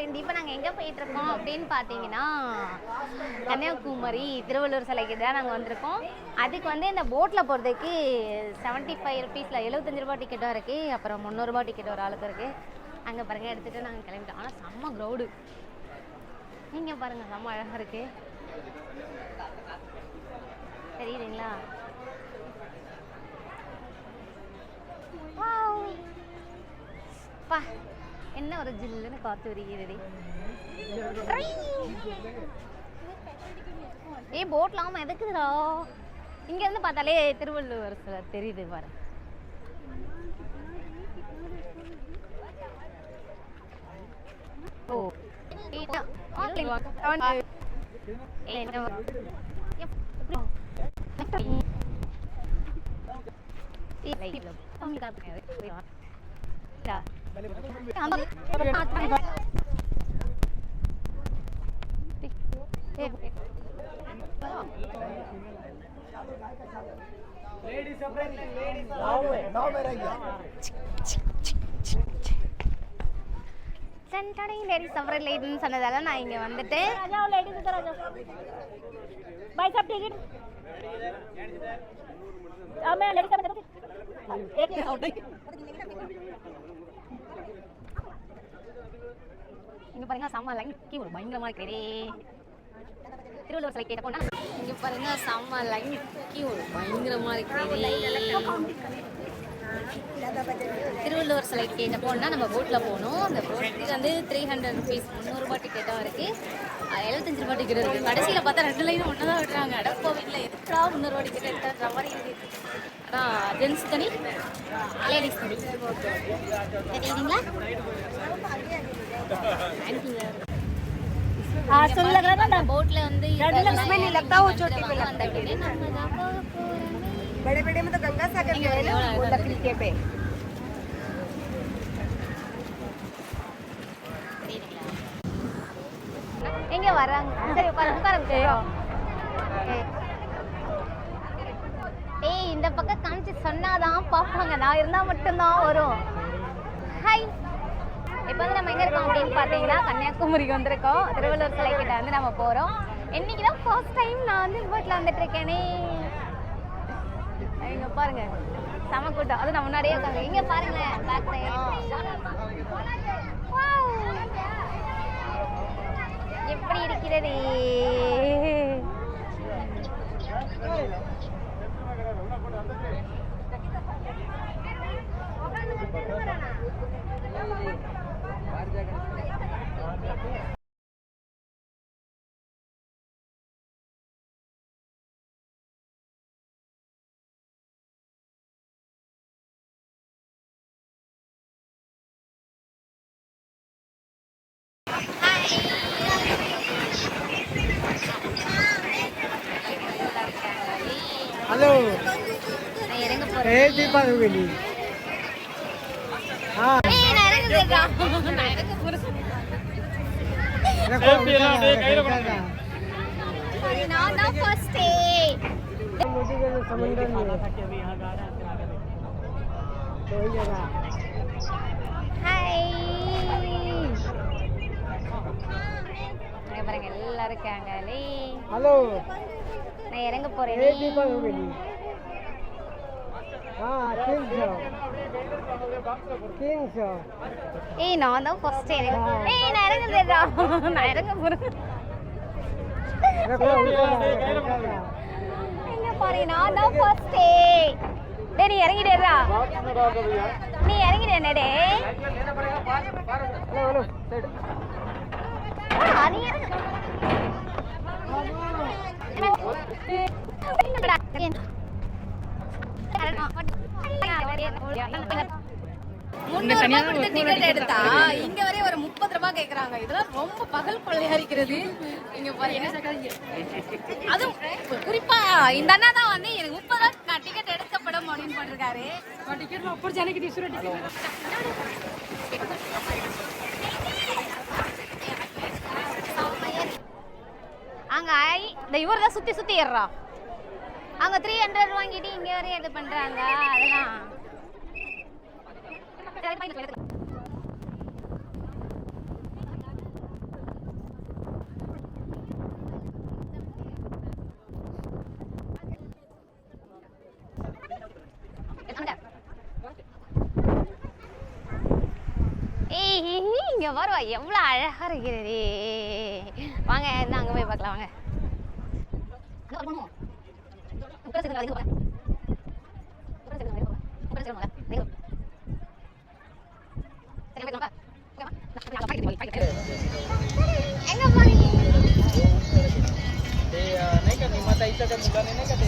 Friend இப்போ நாங்கள் எங்கே போயிட்டு இருக்கோம் அப்படின்னு பார்த்தீங்கன்னா கன்னியாகுமரி திருவள்ளூர் சிலைக்கு தான் நாங்கள் வந்திருக்கோம். அதுக்கு வந்து இந்த போட்டில் போகிறதுக்கு செவன்ட்டி ஃபைவ் ருபீஸில் எழுபத்தஞ்சு ரூபா டிக்கெட்டும் இருக்குது அப்புறம் முந்நூறுரூபா டிக்கெட் ஒரு ஆளுக்கு இருக்குது அங்கே பிறகு எடுத்துகிட்டு நாங்கள் கிளம்பிட்டோம். ஆனால் செம்ம க்ரௌடு நீங்கள் பாருங்கள் செம்ம அழகாக இருக்குது தெரியுதுங்களா? பா. என்ன ஒரு ஜில்லுன்னு காத்து வருகிறது ஏ போட்லாம் எதுக்குதுடா? இங்க இருந்து பார்த்தாலே திருவள்ளுவர் சிலர் தெரியுது பாரு. ஓ என்ன வா- எப்படி? ஏய், லைட்ல. உங்களுக்கு காட்டுங்க. போய் வா. இதா. அந்த- ஏய், ஏய். சென்டடை லேடிஸ் செப்பரேட் லைட்னு சொன்னதால நான் இங்க வந்துட்டு भाई साहब टिकट अब मैं लेडीज का एक இங்க பாருங்க செம்ம லைன்க்கு ஒரு பயங்கரமா இருக்கிறே திருவள்ளுவர் சிலை கேட்ட போனா இங்க பாருங்க செம்ம லைன்க்கு ஒரு பயங்கரமா இருக்கிறே திருவள்ளுவர் சிலை கேட்ட போனா நம்ம போட்டில் போகணும் அந்த போட்டுக்கு வந்து த்ரீ ஹண்ட்ரட் ருபீஸ் முந்நூறுபா டிக்கெட்டாக இருக்கு. எழுபத்தஞ்சு ரூபா டிக்கெட் இருக்கு. கடைசியில் பார்த்தா ரெண்டு லைன் ஒன்று தான் விட்டுறாங்க. அடப்போ வீட்டில் எதுக்குடா முந்நூறுபா டிக்கெட் எடுத்துற மாதிரி இருக்குது அதான் ஜென்ஸ் தனி லேடிஸ் தனி. தெரியுதுங்களா हाँ सुन लग रहा था ना போட்ல வந்து डर लगता नहीं लगता वो छोटी पे लगता है நம்ம தான் போக போறோமே बड़े बड़े में तो गंगा सागर இங்க जो है ना எவ்வளவு वो அழகா लकड़ी के पे எங்க வராங்க சரி உட்காரு உட்காருங்க ஏய். ஏய் இந்த பக்கம் காமிச்சு சொன்னாதான் பார்ப்பாங்க நான் இருந்தா மட்டும்தான் வரும் ஹாய் இப்போ வந்து நம்ம எங்கே இருக்கோம் அப்படின்னு பார்த்தீங்கன்னா கன்னியாகுமரிக்கு வந்திருக்கோம். திருவள்ளுவர் சிலை கிட்ட வந்து நம்ம போகிறோம் இன்னைக்கு தான் ஃபர்ஸ்ட் டைம் நான் வந்து ரிமோட்டில் வந்துட்டு இருக்கேனே இங்கே பாருங்க. செம கூட்டம். அது நான் முன்னாடியே உட்காந்து இங்கே பாருங்களேன். பேக் எப்படி இருக்கிறது? ಹಲೋ ಹೇಳ್ತೀಪ ಹೋಗಿ ಹಾಂ ಸಮುದ್ರ ಹಾಯ್ பாருங்க எல்லாரும் இருக்காங்க. ஹலோ. நான் இறங்க போறேன் ஏய் நான் தான் ஃபர்ஸ்ட் இறங்க நான் இறங்குறேடா நான் இறங்க போறேன். எங்க நான் தான் ஃபர்ஸ்ட் டேய் நீ இறங்கிடேடா நீ இறங்கிடேனே எடுத்தா இங்க வரை ஒரு முப்பது ரூபாய் கேக்குறாங்க. இதெல்லாம் ரொம்ப பகல் கொள்ளையா இருக்கிறது அதுவும் குறிப்பா இந்த அண்ணா வந்து எனக்கு முப்பது நான் டிக்கெட் எடுத்த படம் போட்டிருக்காரு. அங்கே இந்த இவர் தான் சுற்றி சுற்றி அங்கே த்ரீ ஹண்ட்ரட் வாங்கிட்டு இங்கே வரையும் இது பண்ணுறாங்க அதெல்லாம். இங்க வருவா எவ்வளவு அழகா இருக்கிறது. வாங்க என்ன அங்கே mau பார்க்கலாம் வாங்க. Naikkan di mata itu kan bukan ini kan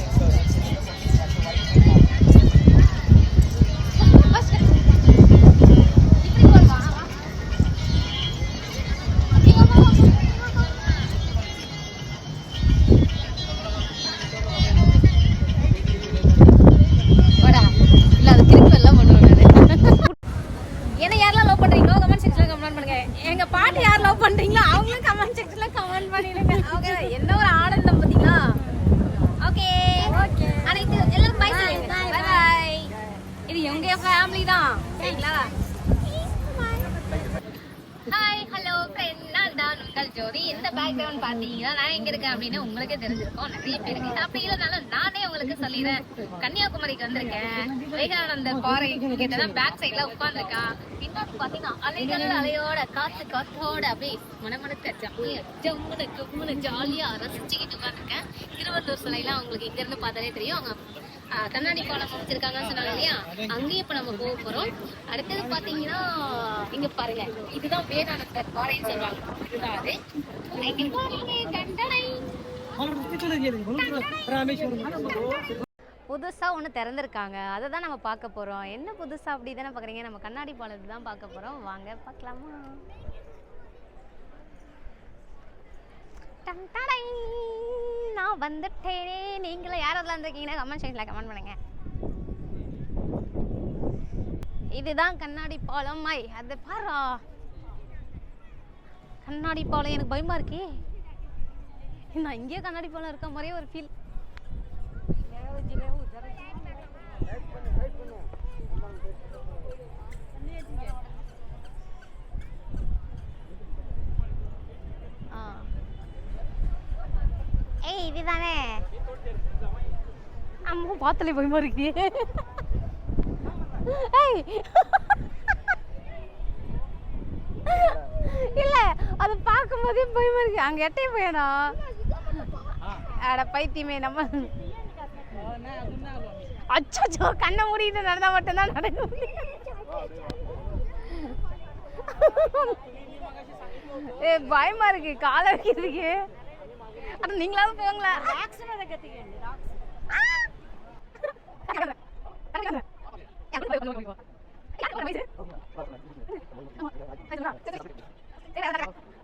பேருக்கு தெரிஞ்சிருக்கும். நிறைய பேருக்கு. அப்படி இல்லைனாலும் நானே உங்களுக்கு சொல்லிடுறேன். கன்னியாகுமரிக்கு வந்திருக்கேன். விவேகானந்த பாறை கிட்டதான் பேக் சைட்ல உட்காந்துருக்கா இன்னொரு பாத்தீங்கன்னா அலைகள் அலையோட காத்து காத்தோட அப்படியே மனமனத்தை ஜம்மியா ஜம்முன்னு ஜம்முன்னு ஜாலியா ரசிச்சுக்கிட்டு உட்காந்துருக்கேன் திருவள்ளூர் சிலைலாம் உங்களுக்கு இங்க இருந்து பார்த்தாலே தெரியும். அவங்க கண்ணாடி பாலம் அமைச்சிருக்காங்கன்னு சொன்னாங்க இல்லையா? அங்கேயும் இப்ப நம்ம போக போறோம். அடுத்தது பாத்தீங்கன்னா இங்க பாருங்க. இதுதான் வேதானந்தர் பாறைன்னு சொல்லுவாங்க. இதுதான் அது. கண்டனை. புதுசாக ஒன்று திறந்திருக்காங்க. அதை தான் நம்ம பார்க்க போகிறோம் என்ன புதுசாக அப்படி தானே பார்க்குறீங்க நம்ம கண்ணாடி பாலத்தை தான் பார்க்க போகிறோம் வாங்க பார்க்கலாமா? டன் நான் வந்துட்டேனே. நீங்களும் யார் அதில் இருந்திருக்கீங்கன்னா கமெண்ட் செக்ஷனில் கமெண்ட் பண்ணுங்க. இதுதான் கண்ணாடி பாலம். மை அது பாரா. கண்ணாடி பாலம் எனக்கு பயமா இருக்கே. நான் இங்கேயே கண்ணாடி பாலம் இருக்க மாதிரியே ஒரு ஃபீல் ஆ. ஏய் இதுதானே? அம்மா பார்த்தாலே பயமா இருக்கு ஏய். இல்ல. அது பார்க்கும் போதே பயமா இருக்கு. அங்க எட்டே போயடா. அட பைத்தியமே நம்ம அச்சோ கண்ணை மூடிட்டு நடந்தா மட்டும்தான் நடக்க முடியும். ஏ பயமா இருக்கு காலை வைக்கிறதுக்கு. அட நீங்களாவது போங்களா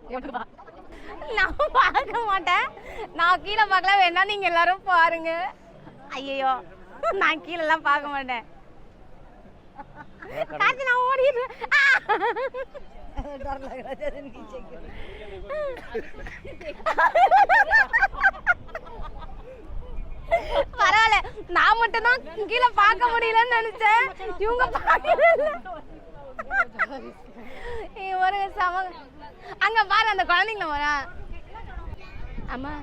நான் பார்க்க மாட்டேன். நான் கீழே பார்க்கல வேணா நீங்க எல்லாரும் பாருங்க. ஐயோ நான் கீழே எல்லாம் பார்க்க மாட்டேன். கார்த்தி நான் ஓடிடுறேன். ஆ! பரவாயில்ல நான் மட்டும் தான் கீழே பார்க்க முடியலன்னு நினைச்சேன். இவங்க. ஏய், ஒரு சம அங்க பாரு அந்த குழந்தைங்கள வரா அம்மா.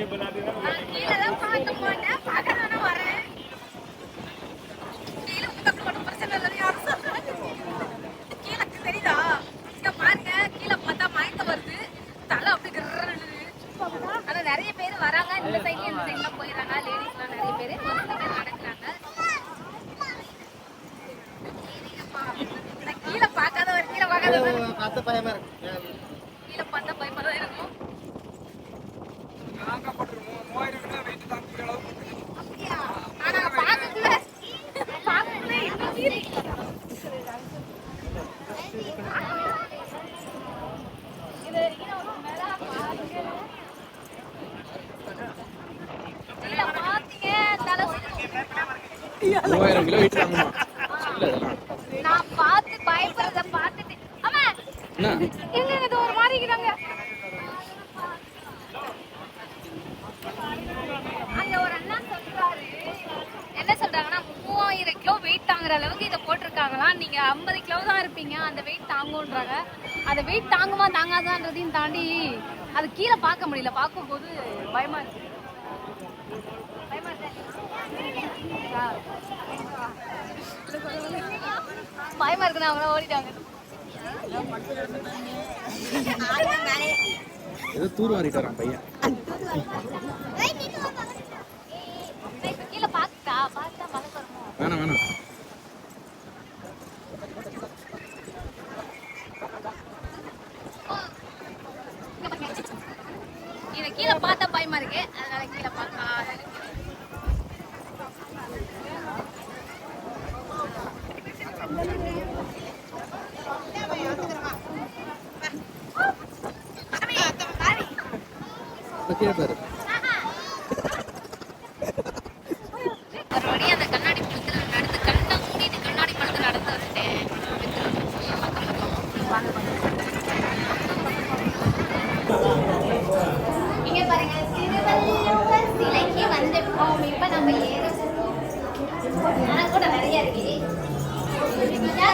கீழெல்லாம் பார்க்க மாட்டேன் பார்க்க தானே வரேன் கீழே உட்காந்து மட்டும் பிரச்சனை இல்லைன்னு யாரும் சொல்றாங்க கீழே தெரியுதா இங்க பாருங்க கீழே பார்த்தா மயக்கம் வருது தலை அப்படி கிர்ன்னு ஆனா நிறைய பேர் வராங்க இந்த சைட்ல இந்த சைட்ல போயிடுறாங்க லேடிஸ்லாம் நிறைய பேர் ஒரு சில பேர் நடக்கிறாங்க நான் கீழே பார்க்காதவர் கீழே பார்க்காதவர் आता பயமா இருக்கு கீழே பார்த்தா பயப்படதான் இருக்கும் அப்படியா? ஆனா பார்க்கக்குள்ள பார்க்கக்குள்ள இன்னும் கீழே இது கீழே ஒரு மேல பாருங்க. கீழே பார்த்தீங்க, தலை சுத்தும். மூவாயிரம் கிலோ வெயிட் தாங்குமா இல்ல இதெல்லாம் நான் பார்த்து பயப்படுறத பார்த்துட்டு அம்மா என்ன எங்க இது ஒரு மாதிரி இருக்கிறாங்க அங்க ஒரு அண்ணா சொல்றாரு. தாங்குற அளவுக்கு இதை போட்டிருக்காங்களாம் நீங்க ஐம்பது கிலோ தான் இருப்பீங்க அந்த வெயிட் தாங்குன்றாங்க அந்த வெயிட் தாங்குமா தாங்காதான்றதையும் தாண்டி அது கீழே பார்க்க முடியல. பார்க்கும்போது பயமா இருக்கு. பயமா இருக்கா? பயமா இருக்குன்னு அவங்கள ஓடிட்டாங்க. ஏதோ தூர் வாரிட்டு வரான் பையன். கீழே வேணாம் வேணாம் இதை கீழே பார்த்தா பயமா இருக்கு அதனால கீழே பார்க்க கீழே பாரு ஒரு வழி அந்த கண்ணாடி படத்துல நடந்து கண்ணை மூடிட்டு கண்ணாடி படத்துல நடந்து வந்துட்டேன் இங்க பாருங்க திருவள்ளுவர் சிலைக்கு வந்துட்டோம் இப்ப நம்ம ஏற ஆனா கூட நிறைய இருக்கு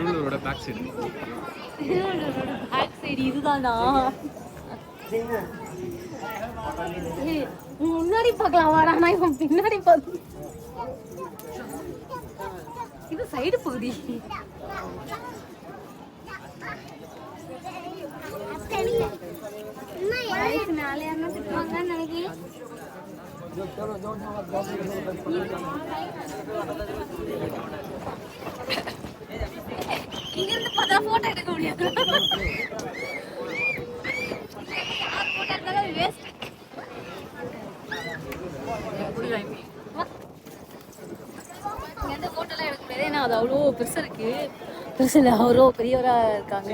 திருவள்ளூரோட பேக் சைடு பேக் சைடு இதுதானா முன்னாடி பார்க்கலாம் வாடா நான் இவன் பின்னாடி பார்த்து இது சைடு பகுதி நினைக்கிறேன் பார்த்தா போட்டோ எடுக்க முடியாது. போட்டோ எடுத்தாலும் வேஸ்ட் போட்டோலாம் எடுக்க முடியாது. ஏன்னா அது அவ்வளோ பெருசாக இருக்கு. பெருசு இல்லை அவ்வளோ பெரியவரா இருக்காங்க.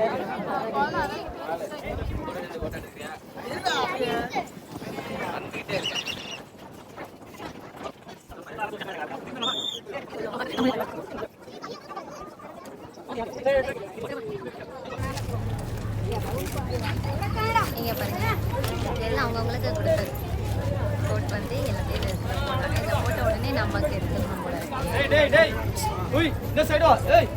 இங்க பாருங்க. எல்லாம் அவங்கவுங்களுக்கு கொடுத்தது. கோட் வந்து எல்லாத்தையும் எடுத்து போட்டாங்க இதை போட்ட உடனே நமக்கு எடுத்துக்கணும் போல இருக்கு. இந்த சைடு வா. ஏய்